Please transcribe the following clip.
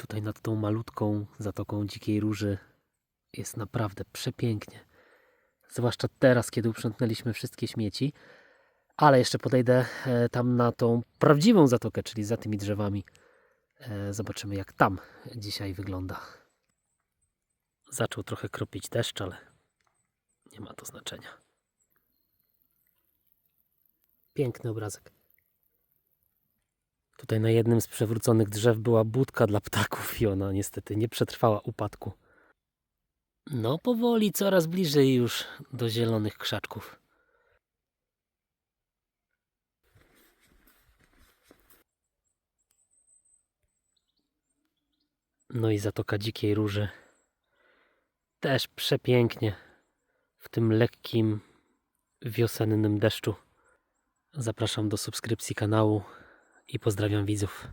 Tutaj nad tą malutką zatoką dzikiej róży jest naprawdę przepięknie. Zwłaszcza teraz, kiedy uprzątnęliśmy wszystkie śmieci. Ale jeszcze podejdę e, tam na tą prawdziwą zatokę, czyli za tymi drzewami. E, Zobaczymy, jak tam dzisiaj wygląda. Zaczął trochę kropić deszcz, ale nie ma to znaczenia. Piękny obrazek. Tutaj na jednym z przewróconych drzew była budka dla ptaków i ona niestety nie przetrwała upadku. No, powoli coraz bliżej już do zielonych krzaczków. No i Zatoka Dzikiej Róży. Też przepięknie w tym lekkim wiosennym deszczu. Zapraszam do subskrypcji kanału i pozdrawiam widzów.